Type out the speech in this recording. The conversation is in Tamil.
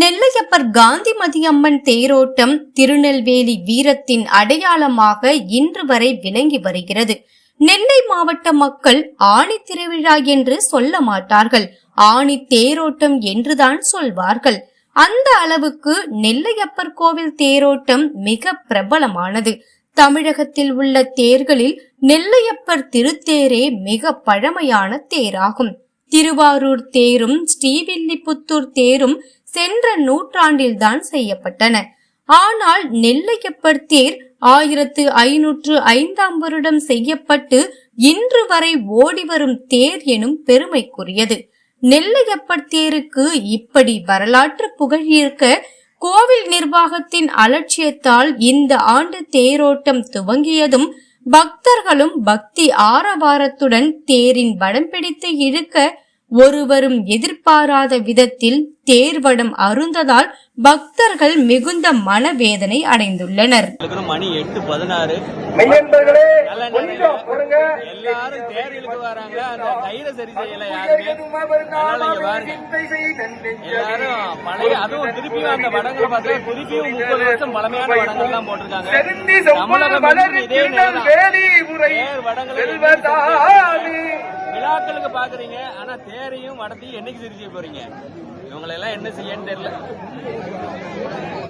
நெல்லையப்பர் காந்திமதி அம்மன் தேரோட்டம் திருநெல்வேலி வீரத்தின் அடையாளமாக இன்று வரை விளங்கி வருகிறது. நெல்லை மாவட்ட மக்கள் ஆணி திருவிழா என்று சொல்ல மாட்டார்கள். ஆணி தேரோட்டம் என்றுதான் சொல்வார்கள். அந்த அளவுக்கு நெல்லையப்பர் கோவில் தேரோட்டம் மிக பிரபலமானது. தமிழகத்தில் உள்ள தேர்களில் நெல்லையப்பர் திருத்தேரே மிக பழமையான தேராகும். திருவாரூர் தேரும் ஸ்ரீவில்லிபுத்தூர் தேரும் சென்ற நூற்றாண்டில்தான் செய்யப்பட்டன. ஆனால் நெல்லையப்பர் தேர் ஆயிரத்து ஐநூற்று ஐந்தாம் வருடம் செய்யப்பட்டு இன்று வரை ஓடி வரும் தேர் எனும் பெருமைக்குரியது. நெல்லையப்பர் தேருக்கு இப்படி வரலாற்று புகழ் இருக்க கோவில் நிர்வாகத்தின் அலட்சியத்தால் இந்த ஆண்டு தேரோட்டம் துவங்கியதும் பக்தர்களும் பக்தி ஆரவாரத்துடன் தேரின் வடம் பிடித்து இழுக்க ஒருவரும் எதிர்பாராத விதத்தில் தேர்வடம் அருந்ததால் பக்தர்கள் மிகுந்த மனவேதனை அடைந்துள்ளனர். மணி எட்டு பதினாறு. எல்லாரும் தேர் இழுக்க வராங்க அந்த கயிறை சரி செய்யல யாருமே. எல்லாரும் பழைய அதுவும் திருப்பியும் அந்த வடங்களை பார்த்தா திருப்பியும் முப்பது வருஷம் பழமையான வடங்கள் தான் போட்டிருக்காங்க. தமிழகம் இதே நேரம் வடங்களை விழாக்களுக்கு பாக்குறீங்க ஆனா தேரையும் வடத்தையும் என்னைக்கு சரி போறீங்க? இவங்களெல்லாம் என்ன செய்யன்னு தெரியல.